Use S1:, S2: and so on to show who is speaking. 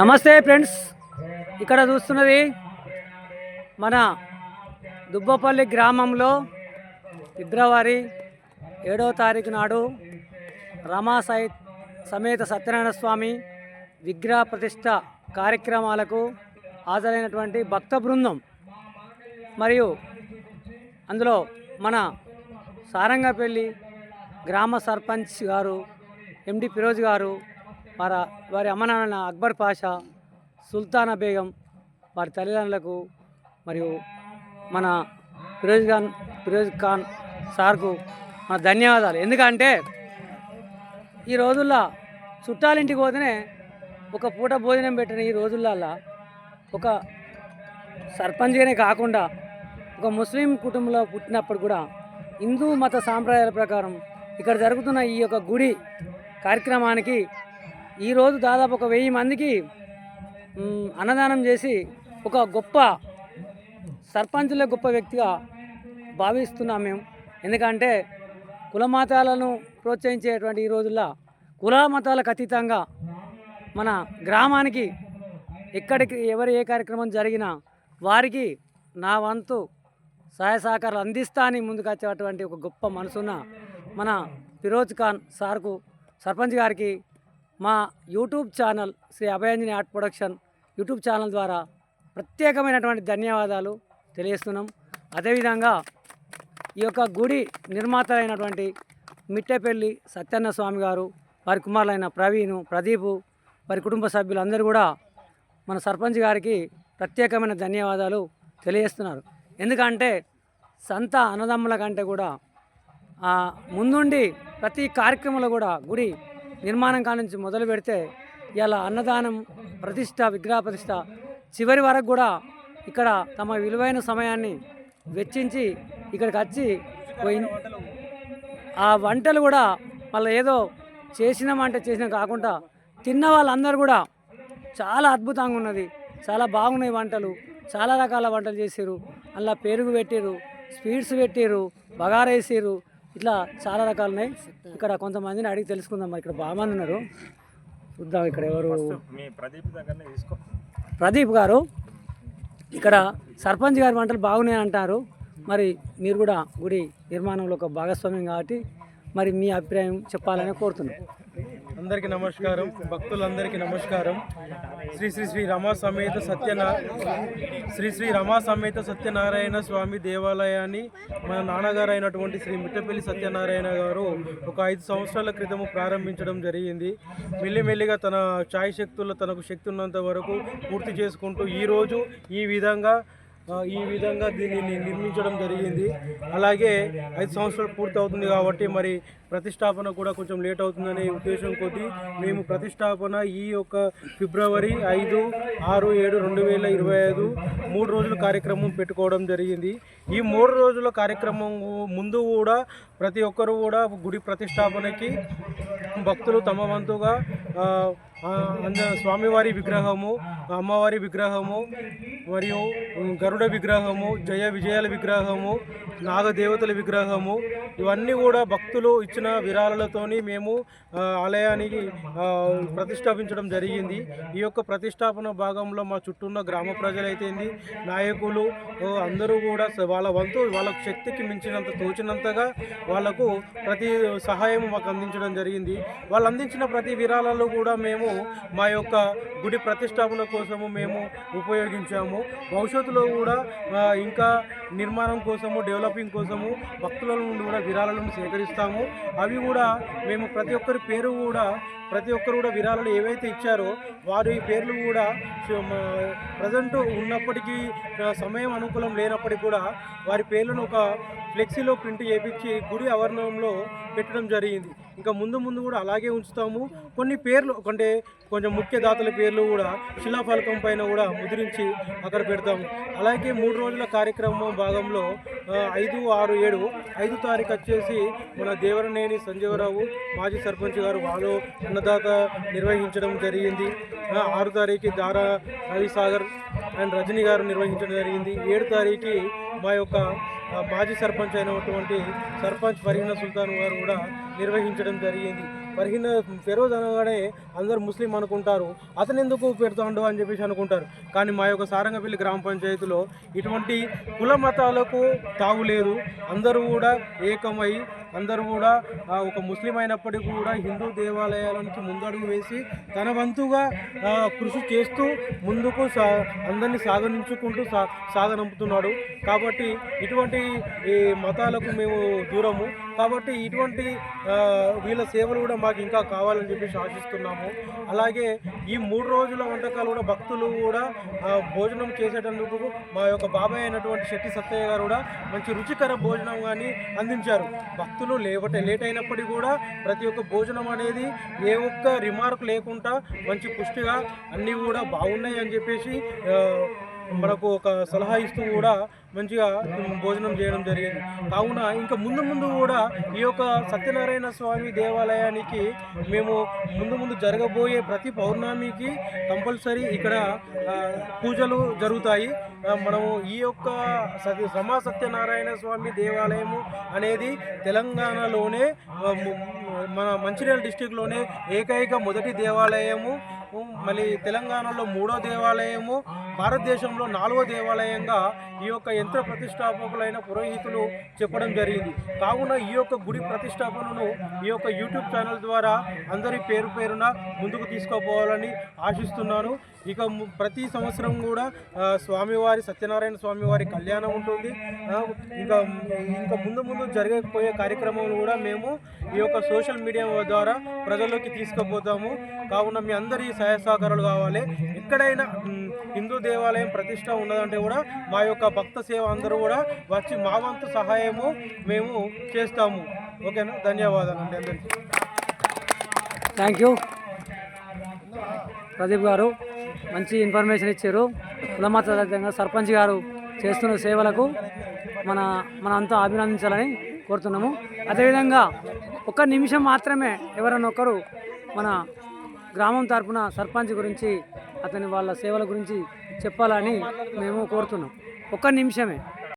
S1: నమస్తే ఫ్రెండ్స్. ఇక్కడ చూస్తున్నది మన దుబ్బపల్లి గ్రామంలో ఫిబ్రవరి ఏడవ తారీఖు నాడు రమా సై సమేత సత్యనారాయణ స్వామి విగ్రహ ప్రతిష్ట కార్యక్రమాలకు హాజరైనటువంటి భక్త బృందం మరియు అందులో మన సారంగపల్లి గ్రామ సర్పంచ్ గారు ఎండి ఫిరోజ్ గారు వారి వారి అమ్మనాన్న అక్బర్ పాషా సుల్తానా బేగం వారి తల్లిదండ్రులకు మరియు మన ఫిరోజ్ ఖాన్ ఫిరోజ్ ఖాన్ సార్కు మన ధన్యవాదాలు. ఎందుకంటే ఈ రోజుల్లో చుట్టాలింటికి పోతేనే ఒక పూట భోజనం పెట్టిన ఈ రోజులలో ఒక సర్పంచ్గానే కాకుండా ఒక ముస్లిం కుటుంబంలో పుట్టినప్పుడు కూడా హిందూ మత సాంప్రదాయాల ప్రకారం ఇక్కడ జరుగుతున్న ఈ యొక్క గుడి కార్యక్రమానికి ఈరోజు దాదాపు ఒక వెయ్యి మందికి అన్నదానం చేసి ఒక గొప్ప సర్పంచుల గొప్ప వ్యక్తిగా భావిస్తున్నాం మేము. ఎందుకంటే కులమతాలను ప్రోత్సహించేటువంటి ఈ రోజుల్లో కుల మతాలకు అతీతంగా మన గ్రామానికి ఎక్కడికి ఎవరు ఏ కార్యక్రమం జరిగినా వారికి నా వంతు సహాయ సహకారాలు అందిస్తా అని ముందుకు వచ్చేటువంటి ఒక గొప్ప మనసున్న మన ఫిరోజ్ ఖాన్ సార్కు సర్పంచ్ గారికి మా YouTube channel Shri Abhayanjani art production YouTube channel ద్వారా ప్రత్యేకమైనటువంటి ధన్యవాదాలు తెలియజేస్తున్నాం. అదేవిధంగా ఈ యొక్క గుడి నిర్మాత అయినటువంటి మిట్టెపల్లి సత్యన్న స్వామి గారు వారి కుమారులైన ప్రవీణ్ ప్రదీపు వారి కుటుంబ సభ్యులందరూ కూడా మన సర్పంచ్ గారికి ప్రత్యేకమైన ధన్యవాదాలు తెలియజేస్తున్నారు. ఎందుకంటే సంత అన్నదమ్ముల కంటే కూడా ముందుండి ప్రతి కార్యక్రమంలో కూడా గుడి నిర్మాణం కానుంచి మొదలు పెడితే ఇలా అన్నదానం ప్రతిష్ట విగ్రహ ప్రతిష్ట చివరి వరకు కూడా ఇక్కడ తమ విలువైన సమయాన్ని వెచ్చించి ఇక్కడికి వచ్చి పోయి ఆ వంటలు కూడా మళ్ళీ ఏదో చేసినామంటే చేసినా కాకుండా తిన్న వాళ్ళందరూ కూడా చాలా అద్భుతంగా ఉన్నది. చాలా బాగున్నాయి వంటలు. చాలా రకాల వంటలు చేసారు అలా పెరుగు పెట్టారు స్వీట్స్ పెట్టారు బగారేసారు ఇట్లా చాలా రకాలు ఉన్నాయి ఇక్కడ కొంతమందిని అడిగి తెలుసుకుందాం మరి. ఇక్కడ బాగా మంది ఉన్నారు. చూద్దాం ఇక్కడ ఎవరు.
S2: ప్రదీప్ దగ్గరనే తీసుకో.
S1: ప్రదీప్ గారు ఇక్కడ సర్పంచ్ గారి వంటలు బాగున్నాయి అంటారు. మరి మీరు కూడా గుడి నిర్మాణంలో ఒక భాగస్వామ్యం కాబట్టి మరి మీ అభిప్రాయం చెప్పాలని కోరుతున్నాను
S3: అందరికీ నమస్కారం. భక్తులందరికీ నమస్కారం. శ్రీ శ్రీ శ్రీ రమా సమేత సత్యనా శ్రీ శ్రీ రమా సమేత సత్యనారాయణ స్వామి దేవాలయాన్ని మన నాన్నగారు అయినటువంటి శ్రీ మిట్టపల్లి సత్యనారాయణ గారు ఒక ఐదు సంవత్సరాల క్రితము ప్రారంభించడం జరిగింది. మెల్లిమెల్లిగా తన ఛాయ్ శక్తుల్లో తనకు శక్తి ఉన్నంత వరకు పూర్తి చేసుకుంటూ ఈరోజు ఈ విధంగా ఈ విధంగా దీనిని నిర్మించడం జరిగింది. అలాగే ఐదు సంవత్సరాలు పూర్తి అవుతుంది కాబట్టి మరి ప్రతిష్టాపన కూడా కొంచెం లేట్ అవుతుందనే ఉద్దేశం కొద్ది మేము ప్రతిష్టాపన ఈ యొక్క ఫిబ్రవరి ఐదు ఆరు ఏడు రెండు వేల ఇరవై ఐదు మూడు రోజుల కార్యక్రమం పెట్టుకోవడం జరిగింది. ఈ మూడు రోజుల కార్యక్రమం ముందు కూడా ప్రతి ఒక్కరు కూడా గుడి ప్రతిష్టాపనకి భక్తులు తమ వంతుగా స్వామివారి విగ్రహము అమ్మవారి విగ్రహము మరియు గరుడ విగ్రహము జయ విజయాల విగ్రహము నాగదేవతల విగ్రహము ఇవన్నీ కూడా భక్తులు ఇచ్చిన విరాళాలతోని మేము ఆలయానికి ప్రతిష్టాపించడం జరిగింది. ఈ యొక్క ప్రతిష్టాపన భాగంలో మా చుట్టూ ఉన్న గ్రామ ప్రజలైతేంది నాయకులు అందరూ కూడా వాళ్ళ వంతు వాళ్ళ శక్తికి మించినంత తోచినంతగా వాళ్ళకు ప్రతి సహాయం మాకు అందించడం జరిగింది. వాళ్ళు అందించిన ప్రతి విరాళాలు కూడా మేము మా యొక్క గుడి ప్రతిష్టాపన కోసము మేము ఉపయోగించాము. భవిష్యత్తులో కూడా ఇంకా నిర్మాణం కోసము డెవలపింగ్ కోసము భక్తుల నుండి కూడా విరాళాలను సేకరిస్తాము. అవి కూడా మేము ప్రతి ఒక్కరి పేరు కూడా ప్రతి ఒక్కరు కూడా విరాళాలు ఏవైతే ఇచ్చారో వారి పేర్లు కూడా ప్రజెంట్ ఉన్నప్పటికీ సమయం అనుకూలం లేనప్పటికీ కూడా వారి పేర్లను ఒక ఫ్లెక్సీలో ప్రింట్ చేయించి గుడి ఆవరణంలో పెట్టడం జరిగింది. ఇంకా ముందు ముందు కూడా అలాగే ఉంచుతాము. కొన్ని పేర్లు అంటే కొంచెం ముఖ్య దాతల పేర్లు కూడా శిలాఫలకం పైన కూడా ముద్రించి అక్కడ పెడతాము. అలాగే మూడు రోజుల కార్యక్రమం భాగంలో ఐదు ఆరు ఏడు ఐదు తారీఖు వచ్చేసి మన దేవరనేని సంజీవరావు మాజీ సర్పంచ్ గారు వాళ్ళు అన్నదాత నిర్వహించడం జరిగింది. ఆరు తారీఖు దారా రవిసాగర్ అండ్ రజనీ గారు నిర్వహించడం జరిగింది. ఏడు తారీఖు మా యొక్క మాజీ సర్పంచ్ అయినటువంటి సర్పంచ్ ఫరీనా సుల్తాన్ గారు కూడా నిర్వహించడం జరిగింది. పరిహిన ఫెరోజ్ అనగానే అందరు ముస్లిం అనుకుంటారు. అతను ఎందుకు పెడతాడు అని చెప్పేసి అనుకుంటారు. కానీ మా యొక్క సారంగపల్లి గ్రామ పంచాయతీలో ఇటువంటి కుల మతాలకు తావు లేదు. అందరూ కూడా ఏకమై అందరూ కూడా ఒక ముస్లిం అయినప్పటికీ కూడా హిందూ దేవాలయాలకి ముందడుగు వేసి తన వంతుగా కృషి చేస్తూ ముందుకు సా అందరినీ సాగనించుకుంటూ సా సాగనంపుతున్నాడు. కాబట్టి ఇటువంటి ఈ మతాలకు మేము దూరము. కాబట్టి ఇటువంటి వీళ్ళ సేవలు కూడా మాకు ఇంకా కావాలని చెప్పేసి ఆశిస్తున్నాము. అలాగే ఈ మూడు రోజుల వంటకాలు కూడా భక్తులు కూడా భోజనం చేసేటందుకు మా యొక్క బాబాయ్ అయినటువంటి శెట్టి సత్తయ్య గారు కూడా మంచి రుచికర భోజనం కానీ అందించారు. భక్తులు లేవట లేట్ అయినప్పటికీ కూడా ప్రతి ఒక్క భోజనం అనేది ఏ ఒక్క రిమార్క్ లేకుండా మంచి పుష్టిగా అన్నీ కూడా బాగున్నాయి అని చెప్పేసి మనకు ఒక సలహా ఇస్తూ కూడా మంచిగా భోజనం చేయడం జరిగింది. కావున ఇంకా ముందు ముందు కూడా ఈ యొక్క సత్యనారాయణ స్వామి దేవాలయానికి మేము ముందు ముందు జరగబోయే ప్రతి పౌర్ణమికి కంపల్సరీ ఇక్కడ పూజలు జరుగుతాయి. మనము ఈ యొక్క సత్య సమా సత్యనారాయణ స్వామి దేవాలయము అనేది తెలంగాణలోనే మన మంచిర్యాల డిస్టిక్లోనే ఏకైక మొదటి దేవాలయము. మళ్ళీ తెలంగాణలో మూడో దేవాలయము. భారతదేశంలో నాలుగో దేవాలయంగా ఈ యొక్క యంత్ర ప్రతిష్టాపకులైన పురోహితులు చెప్పడం జరిగింది. కావున ఈ యొక్క గుడి ప్రతిష్టాపనను ఈ యొక్క యూట్యూబ్ ఛానల్ ద్వారా అందరి పేరు పేరున ముందుకు తీసుకుపోవాలని ఆశిస్తున్నాను. ఇక ప్రతి సంవత్సరం కూడా స్వామివారి సత్యనారాయణ స్వామివారి కళ్యాణం ఉంటుంది. ఇంకా ఇంకా ముందు ముందు జరగకపోయే కార్యక్రమం కూడా మేము ఈ యొక్క సోషల్ మీడియా ద్వారా ప్రజల్లోకి తీసుకుపోతాము. కావున మీ అందరి సహాయ సహకారాలు కావాలి. ఎక్కడైనా హిందూ దేవాలయం ప్రతిష్ట ఉన్నదంటే కూడా మా యొక్క భక్త సేవ అందరూ కూడా వచ్చి మా వంతు సహాయము మేము చేస్తాము. ఓకేనా? ధన్యవాదాలు అండి అందరికీ.
S1: థ్యాంక్ యూ ప్రదీప్ గారు మంచి ఇన్ఫర్మేషన్ ఇచ్చారు. కులమతంగా సర్పంచ్ గారు చేస్తున్న సేవలకు మన మనంతా అభినందించాలని కోరుతున్నాము. అదేవిధంగా ఒక నిమిషం మాత్రమే ఎవరైనా ఒకరు మన గ్రామం తరపున సర్పంచ్ గురించి అతని వాళ్ళ సేవల గురించి చెప్పాలని మేము కోరుతున్నాం. ఒక్క నిమిషమే.